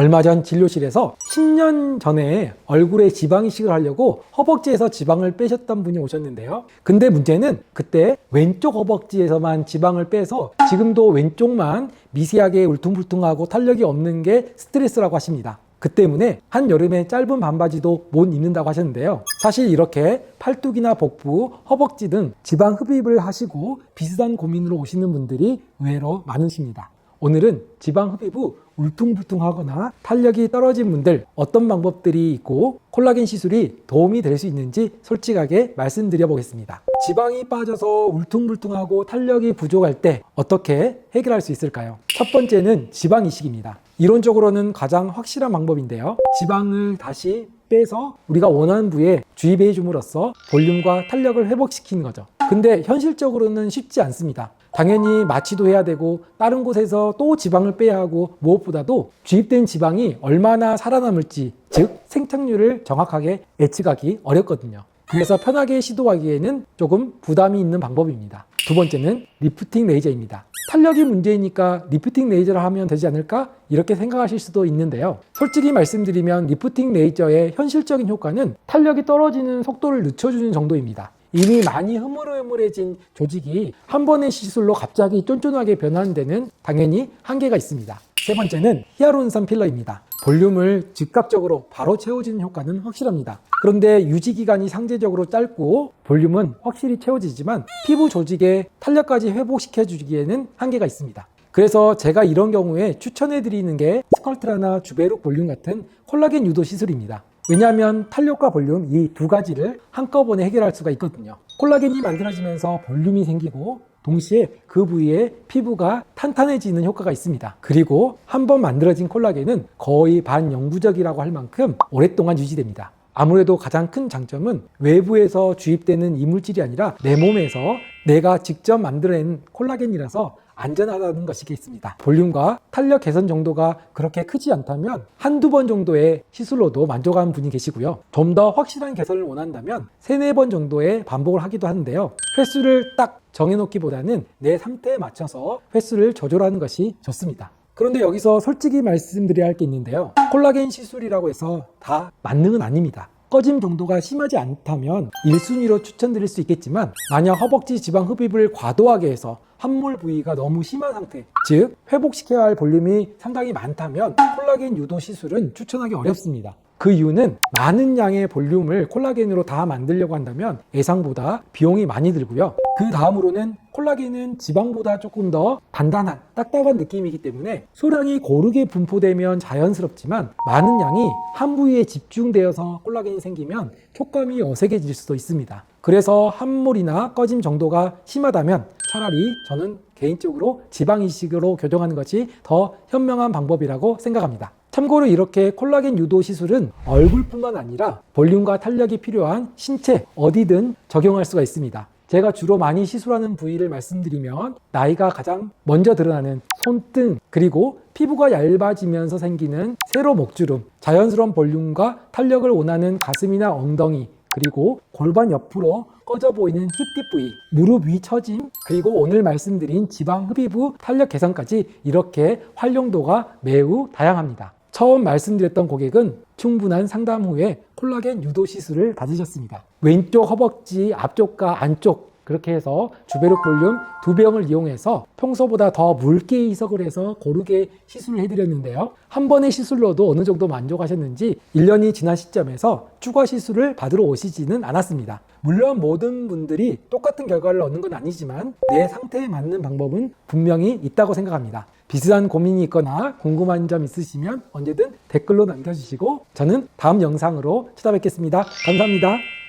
얼마 전 진료실에서 10년 전에 얼굴에 지방 이식을 하려고 허벅지에서 지방을 빼셨던 분이 오셨는데요. 근데 문제는 그때 왼쪽 허벅지에서만 지방을 빼서 지금도 왼쪽만 미세하게 울퉁불퉁하고 탄력이 없는 게 스트레스라고 하십니다. 그 때문에 한여름에 짧은 반바지도 못 입는다고 하셨는데요. 사실 이렇게 팔뚝이나 복부, 허벅지 등 지방 흡입을 하시고 비슷한 고민으로 오시는 분들이 의외로 많으십니다. 오늘은 지방 흡입 후 울퉁불퉁하거나 탄력이 떨어진 분들 어떤 방법들이 있고 콜라겐 시술이 도움이 될 수 있는지 솔직하게 말씀드려 보겠습니다. 지방이 빠져서 울퉁불퉁하고 탄력이 부족할 때 어떻게 해결할 수 있을까요? 첫 번째는 지방 이식입니다. 이론적으로는 가장 확실한 방법인데요. 지방을 다시 빼서 우리가 원하는 부위에 주입해 줌으로써 볼륨과 탄력을 회복시키는 거죠. 근데 현실적으로는 쉽지 않습니다. 당연히 마취도 해야 되고 다른 곳에서 또 지방을 빼야 하고 무엇보다도 주입된 지방이 얼마나 살아남을지 즉 생착률을 정확하게 예측하기 어렵거든요. 그래서 편하게 시도하기에는 조금 부담이 있는 방법입니다. 두 번째는 리프팅 레이저입니다. 탄력이 문제이니까 리프팅 레이저를 하면 되지 않을까? 이렇게 생각하실 수도 있는데요. 솔직히 말씀드리면 리프팅 레이저의 현실적인 효과는 탄력이 떨어지는 속도를 늦춰주는 정도입니다. 이미 많이 흐물흐물해진 조직이 한 번의 시술로 갑자기 쫀쫀하게 변하는 데는 당연히 한계가 있습니다. 세 번째는 히아루론산 필러입니다. 볼륨을 즉각적으로 바로 채워주는 효과는 확실합니다. 그런데 유지 기간이 상대적으로 짧고 볼륨은 확실히 채워지지만 피부 조직의 탄력까지 회복시켜 주기에는 한계가 있습니다. 그래서 제가 이런 경우에 추천해 드리는 게 스컬트라나 주베룩 볼륨 같은 콜라겐 유도 시술입니다. 왜냐하면 탄력과 볼륨 이 두 가지를 한꺼번에 해결할 수가 있거든요. 콜라겐이 만들어지면서 볼륨이 생기고 동시에 그 부위에 피부가 탄탄해지는 효과가 있습니다. 그리고 한번 만들어진 콜라겐은 거의 반영구적이라고 할 만큼 오랫동안 유지됩니다. 아무래도 가장 큰 장점은 외부에서 주입되는 이물질이 아니라 내 몸에서 내가 직접 만들어낸 콜라겐이라서 안전하다는 것이겠습니다. 볼륨과 탄력 개선 정도가 그렇게 크지 않다면 한두 번 정도의 시술로도 만족하는 분이 계시고요. 좀 더 확실한 개선을 원한다면 세네 번 정도의 반복을 하기도 하는데요. 횟수를 딱 정해놓기보다는 내 상태에 맞춰서 횟수를 조절하는 것이 좋습니다. 그런데 여기서 솔직히 말씀드려야 할 게 있는데요. 콜라겐 시술이라고 해서 다 만능은 아닙니다. 꺼짐 정도가 심하지 않다면 1순위로 추천드릴 수 있겠지만 만약 허벅지 지방 흡입을 과도하게 해서 함몰 부위가 너무 심한 상태 즉 회복시켜야 할 볼륨이 상당히 많다면 콜라겐 유도 시술은 추천하기 어렵습니다 그 이유는 많은 양의 볼륨을 콜라겐으로 다 만들려고 한다면 예상보다 비용이 많이 들고요 그 다음으로는 콜라겐은 지방보다 조금 더 단단한 딱딱한 느낌이기 때문에 소량이 고르게 분포되면 자연스럽지만 많은 양이 한 부위에 집중되어서 콜라겐이 생기면 촉감이 어색해질 수도 있습니다. 그래서 함몰이나 꺼짐 정도가 심하다면 차라리 저는 개인적으로 지방 이식으로 교정하는 것이 더 현명한 방법이라고 생각합니다. 참고로 이렇게 콜라겐 유도 시술은 얼굴뿐만 아니라 볼륨과 탄력이 필요한 신체 어디든 적용할 수가 있습니다. 제가 주로 많이 시술하는 부위를 말씀드리면 나이가 가장 먼저 드러나는 손등 그리고 피부가 얇아지면서 생기는 세로 목주름 자연스러운 볼륨과 탄력을 원하는 가슴이나 엉덩이 그리고 골반 옆으로 꺼져 보이는 힙뒷 부위, 무릎 위 처짐, 그리고 오늘 말씀드린 지방 흡입 후 탄력 개선까지 이렇게 활용도가 매우 다양합니다. 처음 말씀드렸던 고객은 충분한 상담 후에 콜라겐 유도 시술을 받으셨습니다. 왼쪽 허벅지 앞쪽과 안쪽 그렇게 해서 주베룩 볼륨 두 병을 이용해서 평소보다 더 묽게 이석을 해서 고르게 시술을 해드렸는데요. 한 번의 시술로도 어느 정도 만족하셨는지 1년이 지난 시점에서 추가 시술을 받으러 오시지는 않았습니다. 물론 모든 분들이 똑같은 결과를 얻는 건 아니지만 내 상태에 맞는 방법은 분명히 있다고 생각합니다. 비슷한 고민이 있거나 궁금한 점 있으시면 언제든 댓글로 남겨주시고 저는 다음 영상으로 찾아뵙겠습니다. 감사합니다.